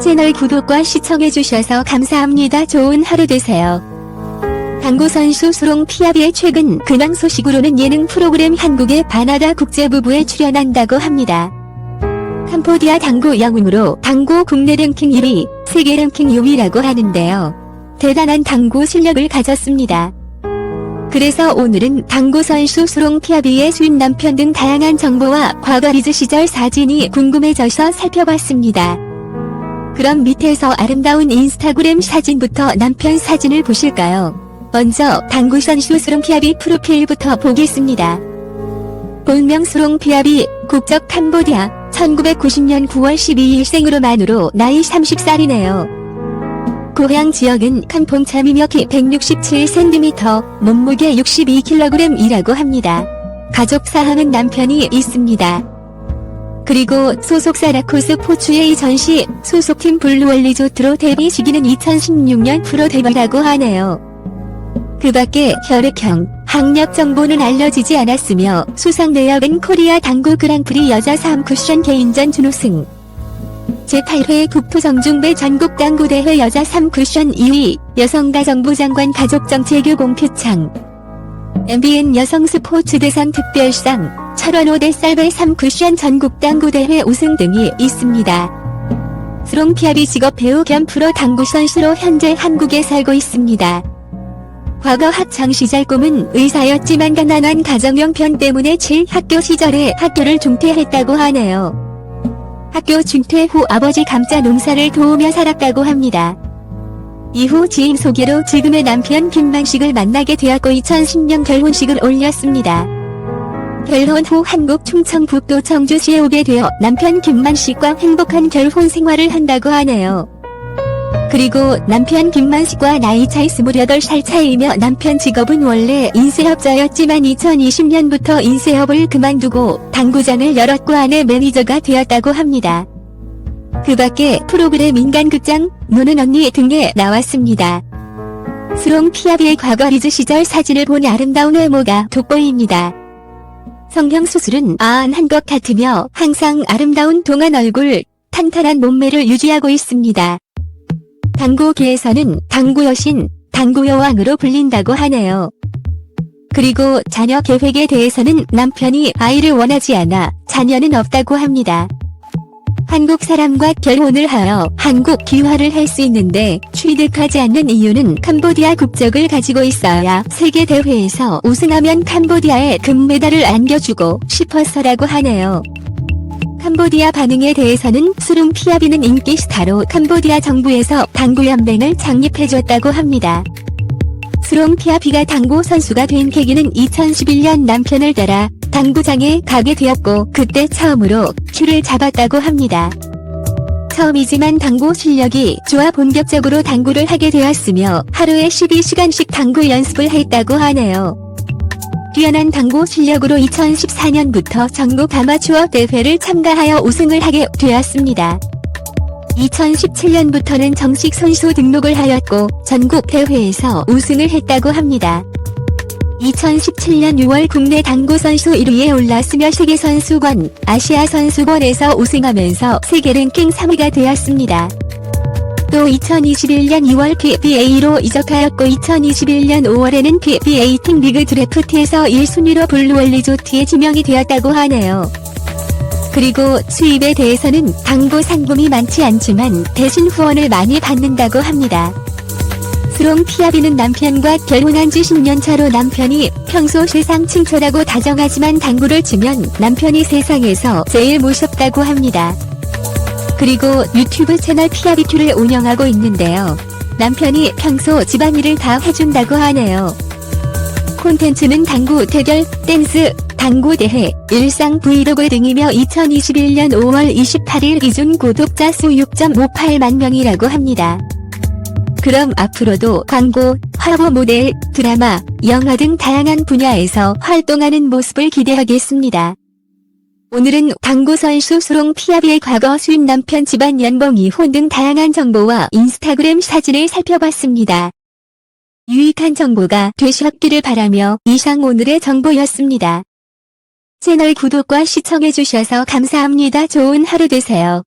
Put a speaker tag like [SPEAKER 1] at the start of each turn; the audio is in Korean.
[SPEAKER 1] 채널 구독과 시청해주셔서 감사합니다. 좋은 하루 되세요. 당구 선수 수롱 피아비의 최근 근황 소식으로는 예능 프로그램 한국의 바나다 국제부부에 출연한다고 합니다. 캄보디아 당구 영웅으로 당구 국내 랭킹 1위, 세계 랭킹 6위라고 하는데요. 대단한 당구 실력을 가졌습니다. 그래서 오늘은 당구 선수 수롱 피아비의 수인 남편 등 다양한 정보와 과거 리즈 시절 사진이 궁금해져서 살펴봤습니다. 그럼 밑에서 아름다운 인스타그램 사진부터 남편 사진을 보실까요? 먼저 당구 선수 수롱 피아비 프로필부터 보겠습니다. 본명 수롱 피아비, 국적 캄보디아, 1990년 9월 12일 생으로만으로 나이 30살이네요. 고향 지역은 칸퐁참이며 키 167cm, 몸무게 62kg이라고 합니다. 가족 사항은 남편이 있습니다. 그리고 소속 사 라코스 포추의 전시 소속팀 블루월 리조트로 데뷔 시기는 2016년 프로 데뷔라고 하네요. 그 밖에 혈액형, 학력 정보는 알려지지 않았으며 수상 내역은 코리아 당구 그랑프리 여자 3쿠션 개인전 준우승. 제8회 국토정중배 전국당구대회 여자 3쿠션 2위 여성가정부 장관 가족정책교 공 표창. MBN 여성 스포츠 대상 특별상 철원 5대 쌀배 3 쿠션 전국당 구대회 우승 등이 있습니다. 스롱피아비 직업 배우 겸 프로 당구 선수로 현재 한국에 살고 있습니다. 과거 학창 시절 꿈은 의사였지만 가난한 가정 형편 때문에 7학교 시절에 학교를 중퇴했다고 하네요. 학교 중퇴 후 아버지 감자 농사를 도우며 살았다고 합니다. 이후 지인 소개로 지금의 남편 김만식을 만나게 되었고 2010년 결혼식을 올렸습니다. 결혼 후 한국 충청북도 청주시에 오게 되어 남편 김만식과 행복한 결혼 생활을 한다고 하네요. 그리고 남편 김만식과 나이 차이 28살 차이이며 남편 직업은 원래 인쇄업자였지만 2020년부터 인쇄업을 그만두고 당구장을 열었고 아내 매니저가 되었다고 합니다. 그 밖에 프로그램 인간극장, 노는 언니 등에 나왔습니다. 스롱 피아비의 과거 리즈 시절 사진을 본 아름다운 외모가 돋보입니다. 성형수술은 아한 것 같으며 항상 아름다운 동안 얼굴, 탄탄한 몸매를 유지하고 있습니다. 당구계에서는 당구 여신, 당구 여왕으로 불린다고 하네요. 그리고 자녀 계획에 대해서는 남편이 아이를 원하지 않아 자녀는 없다고 합니다. 한국 사람과 결혼을 하여 한국 귀화를 할 수 있는데 취득하지 않는 이유는 캄보디아 국적을 가지고 있어야 세계 대회에서 우승하면 캄보디아에 금메달을 안겨주고 싶어서라고 하네요. 캄보디아 반응에 대해서는 수룽 피아비는 인기 스타로 캄보디아 정부에서 당구연맹을 창립해줬다고 합니다. 수롱 피아비가 당구 선수가 된 계기는 2011년 남편을 따라 당구장에 가게 되었고 그때 처음으로 큐를 잡았다고 합니다. 처음이지만 당구 실력이 좋아 본격적으로 당구를 하게 되었으며 하루에 12시간씩 당구 연습을 했다고 하네요. 뛰어난 당구 실력으로 2014년부터 전국 아마추어 대회를 참가하여 우승을 하게 되었습니다. 2017년부터는 정식 선수 등록을 하였고 전국 대회에서 우승을 했다고 합니다. 2017년 6월 국내 당구 선수 1위에 올랐으며 세계 선수권, 아시아 선수권에서 우승하면서 세계 랭킹 3위가 되었습니다. 또 2021년 2월 PBA로 이적하였고 2021년 5월에는 PBA 팀 리그 드래프트에서 1순위로 블루월리조트에 지명이 되었다고 하네요. 그리고 수입에 대해서는 당구 상금이 많지 않지만 대신 후원을 많이 받는다고 합니다. 스롱 피아비는 남편과 결혼한 지 10년 차로 남편이 평소 세상 칭찬하고 다정하지만 당구를 치면 남편이 세상에서 제일 무섭다고 합니다. 그리고 유튜브 채널 피아비큐를 운영하고 있는데요. 남편이 평소 집안일을 다 해준다고 하네요. 콘텐츠는 당구 대결, 댄스, 당구 대회, 일상 브이로그 등이며 2021년 5월 28일 기준 구독자 수 6.58만 명이라고 합니다. 그럼 앞으로도 광고, 화보 모델, 드라마, 영화 등 다양한 분야에서 활동하는 모습을 기대하겠습니다. 오늘은 당구 선수 수롱 피아비의 과거 수임 남편 집안 연봉 이혼 등 다양한 정보와 인스타그램 사진을 살펴봤습니다. 유익한 정보가 되셨기를 바라며 이상 오늘의 정보였습니다. 채널 구독과 시청해주셔서 감사합니다. 좋은 하루 되세요.